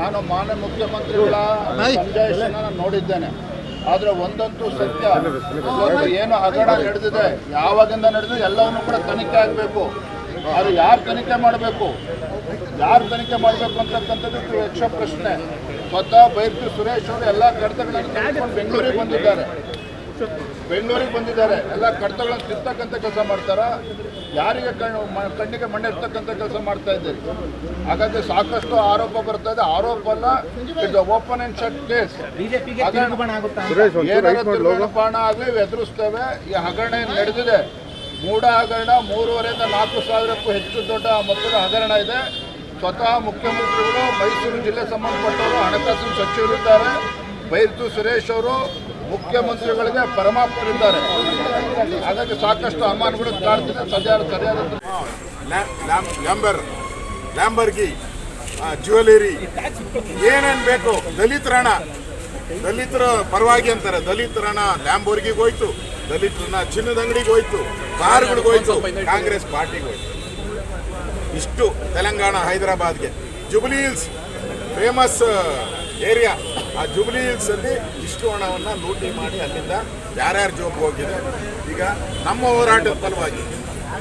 ನಾನು ಮಾನ್ಯ ಮುಖ್ಯಮಂತ್ರಿಗಳ ಸಂದೇಶನ ನೋಡಿದ್ದೇನೆ. ಆದರೆ ಒಂದಂತೂ ಸತ್ಯ. ಏನು ಹಗರಣ ನಡೆದಿದೆ? ಯಾವಾಗಿಂದ ನಡೆದಿದೆ? ಎಲ್ಲವನ್ನು ಕೂಡ ತನಿಖೆ ಆಗಬೇಕು. ಅದು ಯಾರು ತನಿಖೆ ಮಾಡಬೇಕು? ಯಾರು ತನಿಖೆ ಮಾಡಬೇಕು ಅಂತಕ್ಕಂಥದ್ದು ಯಕ್ಷ ಪ್ರಶ್ನೆ. ಸ್ವತಃ ಬೈರ್ತಿ ಸುರೇಶ್ ಅವರು ಎಲ್ಲ ಕಡತಗಳನ್ನು ಬೆಂಗಳೂರಿಗೆ ಬಂದಿದ್ದಾರೆ. ಬೆಂಗಳೂರಿಗೆ ಬಂದಿದ್ದಾರೆ. ಎಲ್ಲ ಕಡತಗಳನ್ನು ತಿರ್ತಕ್ಕಂಥ ಕೆಲಸ ಮಾಡ್ತಾರ? ಯಾರಿಗೆ ಕಣ್ಣು ಕಣ್ಣಿಗೆ ಮಣ್ಣೆ ಇರ್ತಕ್ಕಂಥ ಕೆಲಸ ಮಾಡ್ತಾ ಇದ್ದೀರಿ? ಹಾಗಾದ್ರೆ ಸಾಕಷ್ಟು ಆರೋಪ ಬರ್ತಾ ಇದೆ. ಆರೋಪ ಅಲ್ಲ ಓಪನ್ ಅಂಡ್ ಶಟ್ ಕೇಸ್ ತಿರುಗುಬಾಣ ಆಗಲಿ ಎದುರಿಸ್ತೇವೆ. ಈ ಹಗರಣ ಏನ್ ನಡೆದಿದೆ. ಮೂಡ ಹಗರಣ ಮೂರುವರೆಯಿಂದ ನಾಲ್ಕು ಸಾವಿರಕ್ಕೂ ಹೆಚ್ಚು ದೊಡ್ಡ ಮೊತ್ತದ ಹಗರಣ ಇದೆ. ಸ್ವತಃ ಮುಖ್ಯಮಂತ್ರಿಗಳು ಮೈಸೂರು ಜಿಲ್ಲೆ ಸಂಬಂಧಪಟ್ಟವರು ಹಣಕಾಸಿನ ಸಚಿವರಿದ್ದಾರೆ. ಬೈರ್ತು ಸುರೇಶ್ ಅವರು ಮುಖ್ಯಮಂತ್ರಿಗಳಿಗೆ ಪರಮಾಪ್ತರಿದ್ದಾರೆ ಹಾಗಾಗಿ ಸಾಕಷ್ಟು ಅನುಮಾನಗಳು ಕಾಡ್ತಿದೆ ಸದ್ಯ ಸರಿಯಾದ ಜ್ಯುವೆಲರಿ ಏನೇನು ಬೇಕು ದಲಿತರಣ, ದಲಿತರ ಪರವಾಗಿ ಅಂತಾರೆ. ದಲಿತರಣ ಲ್ಯಾಂಬೋರ್ಗಿಗೆ ಹೋಯ್ತು ದಲಿತರನ್ನ ಚಿನ್ನದ ಅಂಗಡಿಗೆ ಹೋಯ್ತು ಕಾರ್ಗಳಿಗೆ ಹೋಯ್ತು, ಕಾಂಗ್ರೆಸ್ ಪಾರ್ಟಿಗೆ ಹೋಯ್ತು. ಇಷ್ಟು Telangana, ಹೈದರಾಬಾದ್ಗೆ. Jubilee Hills, famous area. ಆ ಜುಬ್ಲಿ ಹಿಲ್ಸಲ್ಲಿ ಇಷ್ಟು ಹಣವನ್ನು ಲೂಟಿ ಮಾಡಿ ಅಲ್ಲಿಂದ ಯಾರ್ಯಾರು ಜೋಬ್ ಹೋಗಿದೆ. ಈಗ ನಮ್ಮ ಹೋರಾಟದ ಫಲವಾಗಿ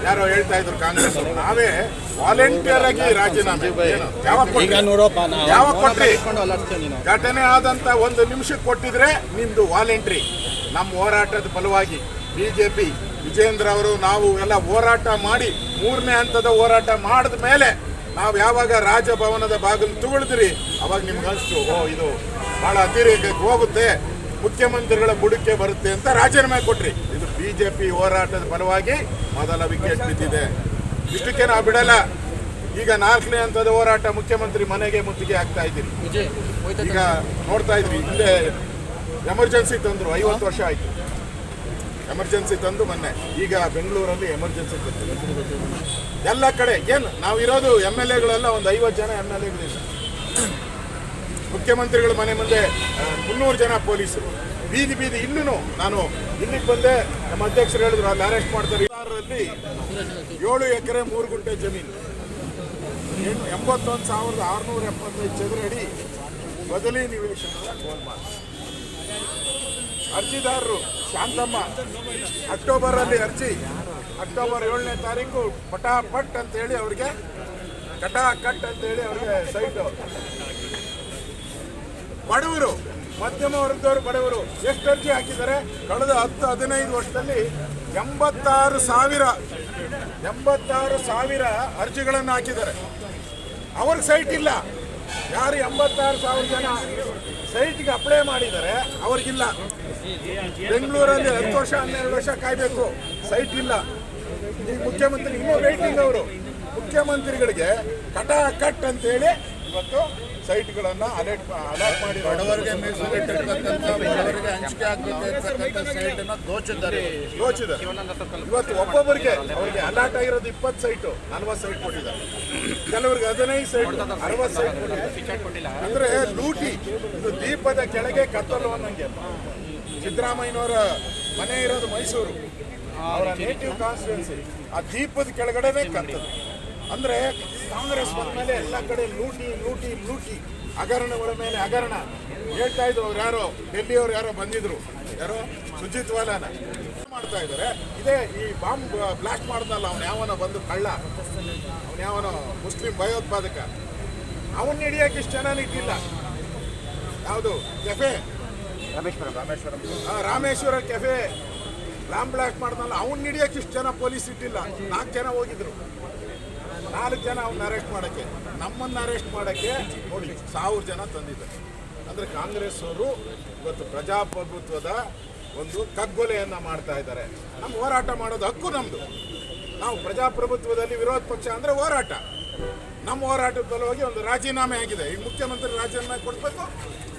ಯಾರೋ ಹೇಳ್ತಾ ಇದ್ರು ಕಾಂಗ್ರೆಸ್. ನಾವೇ ವಾಲಂಟಿಯರ್ ಆಗಿ ರಾಜೀನಾಮೆ? ಯಾವಾಗ ಕೊಟ್ರಿ? ಘಟನೆ ಆದಂತ ಒಂದು ನಿಮಿಷಕ್ಕೆ ಕೊಟ್ಟಿದ್ರೆ ನಿಮ್ದು ವಾಲಂಟ್ರಿ ನಮ್ಮ ಹೋರಾಟದ ಫಲವಾಗಿ ಬಿಜೆಪಿ ವಿಜೇಂದ್ರ ಅವರು ನಾವು ಎಲ್ಲ ಹೋರಾಟ ಮಾಡಿ ಮೂರನೇ ಹಂತದ ಹೋರಾಟ ಮಾಡಿದ ಮೇಲೆ ನಾವು ಯಾವಾಗ ರಾಜಭವನದ ಬಾಗಿಲು ತುಳಿದ್ರಿ ಅವಾಗ ನಿಮ್ಗೆ ಅನಿಸ್ತು ಓ ಇದು ಬಹಳ ಅತಿರೇಕಕ್ಕೆ ಹೋಗುತ್ತೆ ಮುಖ್ಯಮಂತ್ರಿಗಳ ಬುಡಕ್ಕೆ ಬರುತ್ತೆ ಅಂತ ರಾಜೀನಾಮೆ ಕೊಟ್ರಿ. ಇದು ಬಿಜೆಪಿ ಹೋರಾಟದ ಫಲವಾಗಿ ಮೊದಲ ವಿಕೆಟ್ ಬಿದ್ದಿದೆ. ಇಷ್ಟಕ್ಕೆ ನಾವು ಬಿಡಲ್ಲ. ಈಗ ನಾಲ್ಕನೇ ಹಂತದ ಹೋರಾಟ ಮುಖ್ಯಮಂತ್ರಿ ಮನೆಗೆ ಮುತ್ತಿಗೆ ಆಗ್ತಾ ಇದ್ದೀರಿ. ಈಗ ನೋಡ್ತಾ ಇದ್ವಿ ಇಲ್ಲೇ ಎಮರ್ಜೆನ್ಸಿ ತಂದ್ರು ಐವತ್ತು ವರ್ಷ ಆಯ್ತು. ಎಮರ್ಜೆನ್ಸಿ ತಂದು ಮೊನ್ನೆ. ಈಗ ಬೆಂಗಳೂರಲ್ಲಿ ಎಮರ್ಜೆನ್ಸಿ ಎಲ್ಲ ಕಡೆ ಏನು ನಾವು ಇರೋದು ಎಂ ಎಲ್ ಎಗಳೆಲ್ಲ ಒಂದು ಐವತ್ತು ಜನ ಎಂ ಎಲ್ ಎಗಳಿಲ್ಲ ಮುಖ್ಯಮಂತ್ರಿಗಳ ಮನೆ ಮುಂದೆ ಮುನ್ನೂರು ಜನ ಪೊಲೀಸರು. ಬೀದಿ ಬೀದಿ ಇನ್ನೂ ನಾನು ಇಲ್ಲಿಗೆ ಬಂದೆ, ನಮ್ಮ ಅಧ್ಯಕ್ಷರು ಹೇಳಿದ್ರು, ಅಲ್ಲಿ ಅರೆಸ್ಟ್ ಮಾಡ್ತಾರೆ. ಆರರಲ್ಲಿ ಏಳು ಎಕರೆ ಮೂರು ಗುಂಟೆ ಜಮೀನು. ಏನು, ಎಂಬತ್ತೊಂದು ಸಾವಿರದ ಆರುನೂರ ಎಪ್ಪತ್ತೈದು ಚದರ ಅಡಿ ಬದಲಿ ನಿವೇಶನ ಅರ್ಜಿದಾರರು ಶಾಂತಮ್ಮ, ಅಕ್ಟೋಬರಲ್ಲಿ ಅರ್ಜಿ. ಅಕ್ಟೋಬರ್ ಏಳನೇ ತಾರೀಕು ಪಟಾಪಟ್ ಅಂತೇಳಿ ಅವ್ರಿಗೆ ಕಟಾ ಕಟ್ ಅಂತೇಳಿ ಅವ್ರಿಗೆ ಸೈಟು. ಬಡವರು, ಮಧ್ಯಮ ವರ್ಗದವರು ಬಡವರು ಎಷ್ಟು ಅರ್ಜಿ ಹಾಕಿದ್ದಾರೆ? ಕಳೆದ ಹತ್ತು, ಹದಿನೈದು ವರ್ಷದಲ್ಲಿ ಎಂಬತ್ತಾರು ಸಾವಿರ ಎಂಬತ್ತಾರು ಸಾವಿರ ಅರ್ಜಿಗಳನ್ನು ಹಾಕಿದ್ದಾರೆ. ಅವ್ರಿಗೆ ಸೈಟ್ ಇಲ್ಲ. ಯಾರು ಎಂಬತ್ತಾರು ಸಾವಿರ ಜನ ಸೈಟ್ಗೆ ಅಪ್ಲೈ ಮಾಡಿದ್ದಾರೆ, ಅವ್ರಿಗಿಲ್ಲ. ಬೆಂಗಳೂರಲ್ಲಿ ಹತ್ತು ವರ್ಷ, ಹನ್ನೆರಡು ವರ್ಷ ಕಾಯಬೇಕು. ಸೈಟ್ ಇಲ್ಲ. ಈ ಮುಖ್ಯಮಂತ್ರಿ ಇನ್ನೂ ವೇಟಿಂಗ್ ಅವರು. ಮುಖ್ಯಮಂತ್ರಿಗಳಿಗೆ ಕಟ ಕಟ್ ಅಂತೇಳಿ ಇವತ್ತು ಸೈಟ್ಗಳನ್ನು ಅಲರ್ಟ್ ಅಲರ್ಟ್ ಮಾಡಿ ಬಡವರಿಗೆ ಮೀಸಲಿಟ್ಟಿರ್ತಕ್ಕಂಥ ಬಡವರಿಗೆ ಹಂಚಿಕೆ ಆಗಬೇಕಿರ್ತಕ್ಕಂಥ ಸೈಟನ್ನು ದೋಚಿದ್ದಾರೆ. ದೋಚಿದ್ದಾರೆ. ಇವತ್ತು ಒಬ್ಬೊಬ್ಬರಿಗೆ ಅವ್ರಿಗೆ ಅಲರ್ಟ್ ಆಗಿರೋದು ಇಪ್ಪತ್ತು ಸೈಟು ನಲ್ವತ್ತು ಸೈಟ್ ಕೊಟ್ಟಿದ್ದಾರೆ. ಕೆಲವರಿಗೆ ಹದಿನೈದು ಸೈಟ್ ಅರವತ್ತು ಸೈಟ್ ಕೊಟ್ಟಿದ್ದಾರೆ. ಅಂದ್ರೆ ಲೂಟಿ ಇದು ದೀಪದ ಕೆಳಗೆ ಕತ್ತಲು ಅನ್ನಂಗೆ. ಸಿದ್ದರಾಮಯ್ಯನವರ ಮನೆ ಇರೋದು ಮೈಸೂರು. ಅವರ ನೇಟಿವ್ ಕಾನ್ಸ್ಟಿಟ್ಯೂನ್ಸಿ ಆ ದೀಪದ ಕೆಳಗಡೆನೇ ಕತ್ತಲು. ಅಂದ್ರೆ ಕಾಂಗ್ರೆಸ್ ಬಂದ ಮೇಲೆ ಎಲ್ಲ ಕಡೆ ಲೂಟಿ ಲೂಟಿ ಲೂಟಿ. ಹಗರಣಗಳ ಮೇಲೆ ಹಗರಣ. ಹೇಳ್ತಾ ಇದ್ರು ಅವ್ರು ಯಾರೋ ಡೆಲ್ಲಿಯವ್ರು ಯಾರೋ ಬಂದಿದ್ರು. ಯಾರೋ? ಸುಜಿತ್ ವಾಲಾನ. ಮಾಡ್ತಾ ಇದಾರೆ? ಇದೇ ಈ ಬಾಂಬ್ ಬ್ಲಾಸ್ಟ್ ಮಾಡ್ದಲ್ಲ ಅವ್ನು ಯಾವನ ಬಂದು ಕಳ್ಳ. ಅವನು ಯಾವನೋ ಮುಸ್ಲಿಂ ಭಯೋತ್ಪಾದಕ. ಅವನ್ನ ಹಿಡಿಯಕ್ಕೆ ಇಷ್ಟು ಜನ ಇಟ್ಟಿಲ್ಲ ಯಾವುದು? ಕೆಫೆ? ಆ, ರಾಮೇಶ್ವರ ಕೆಫೆ. ರಾಮ್ ಬ್ಲಾಸ್ಟ್ ಮಾಡ್ದಲ್ಲ ಅವ್ನ ಹಿಡಿಯಕ್ಕೆ ಇಷ್ಟು ಜನ ಪೊಲೀಸ್ ಇಟ್ಟಿಲ್ಲ. ನಾಲ್ಕು ಜನ ಹೋಗಿದ್ರು. ನಾಲ್ಕು ಜನ ಅವ್ನ ಅರೆಸ್ಟ್ ಮಾಡೋಕ್ಕೆ. ನಮ್ಮನ್ನ ಅರೆಸ್ಟ್ ಮಾಡೋಕ್ಕೆ ನೋಡಿ, ಸಾವಿರ ಜನ ತಂದಿದ್ದಾರೆ. ಅಂದರೆ ಕಾಂಗ್ರೆಸ್ ಅವರು ಇವತ್ತು ಪ್ರಜಾಪ್ರಭುತ್ವದ ಒಂದು ಕಗ್ಗೊಲೆಯನ್ನು ಮಾಡ್ತಾ ಇದ್ದಾರೆ. ನಮ್ಮ ಹೋರಾಟ ಮಾಡೋದು ಹಕ್ಕು ನಮ್ಮದು ನಾವು ಪ್ರಜಾಪ್ರಭುತ್ವದಲ್ಲಿ ವಿರೋಧ ಪಕ್ಷ ಅಂದರೆ ಹೋರಾಟ. ನಮ್ಮ ಹೋರಾಟದ ಹೋಗಿ ಒಂದು ರಾಜೀನಾಮೆ ಆಗಿದೆ. ಈ ಮುಖ್ಯಮಂತ್ರಿ ರಾಜೀನಾಮೆ ಕೊಡಬೇಕು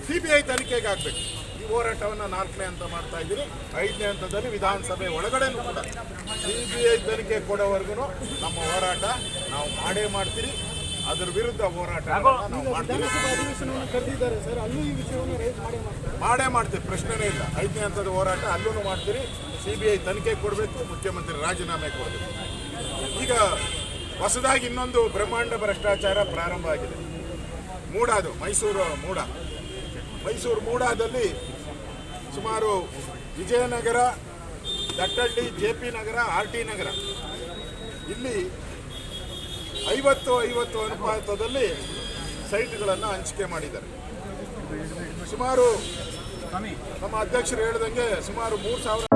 ಸಿ ಬಿ ಐ ತನಿಖೆಗೆ ಆಗಬೇಕು. ಹೋರಾಟವನ್ನು ನಾಲ್ಕನೇ ಹಂತ ಮಾಡ್ತಾ ಇದ್ದೀರಿ ಐದನೇ ಹಂತದಲ್ಲಿ ವಿಧಾನಸಭೆ ಒಳಗಡೆ ಕೂಡ ಸಿ ಬಿ ಐ ತನಿಖೆ ಕೊಡೋವರೆಗೂ ನಮ್ಮ ಹೋರಾಟ ನಾವು ಮಾಡೇ ಮಾಡ್ತೀರಿ. ಅದರ ವಿರುದ್ಧ ಹೋರಾಟ ಮಾಡೇ ಮಾಡ್ತೀವಿ ಪ್ರಶ್ನೆನೇ ಇಲ್ಲ. ಐದನೇ ಹಂತದ ಹೋರಾಟ ಅಲ್ಲೂ ಮಾಡ್ತೀರಿ. ಸಿ ಬಿ ಐ ತನಿಖೆ ಕೊಡಬೇಕು ಮುಖ್ಯಮಂತ್ರಿ ರಾಜೀನಾಮೆ ಕೊಡಬೇಕು. ಈಗ ಹೊಸದಾಗಿ ಇನ್ನೊಂದು ಬ್ರಹ್ಮಾಂಡ ಭ್ರಷ್ಟಾಚಾರ ಪ್ರಾರಂಭ ಆಗಿದೆ. ಮೂಡಾದು ಮೈಸೂರು ಮೂಡ. ಮೈಸೂರು ಮೂಡಾದಲ್ಲಿ ಸುಮಾರು Vijayanagar, Dattalli, J P Nagar, R T Nagar. ಇಲ್ಲಿ ಐವತ್ತು ಐವತ್ತು ಅನುಪಾತದಲ್ಲಿ ಸೈಟ್ಗಳನ್ನು ಹಂಚಿಕೆ ಮಾಡಿದ್ದಾರೆ. ಸುಮಾರು, ನಮ್ಮ ಅಧ್ಯಕ್ಷರು ಹೇಳಿದಂಗೆ ಸುಮಾರು ಮೂರು ಸಾವಿರ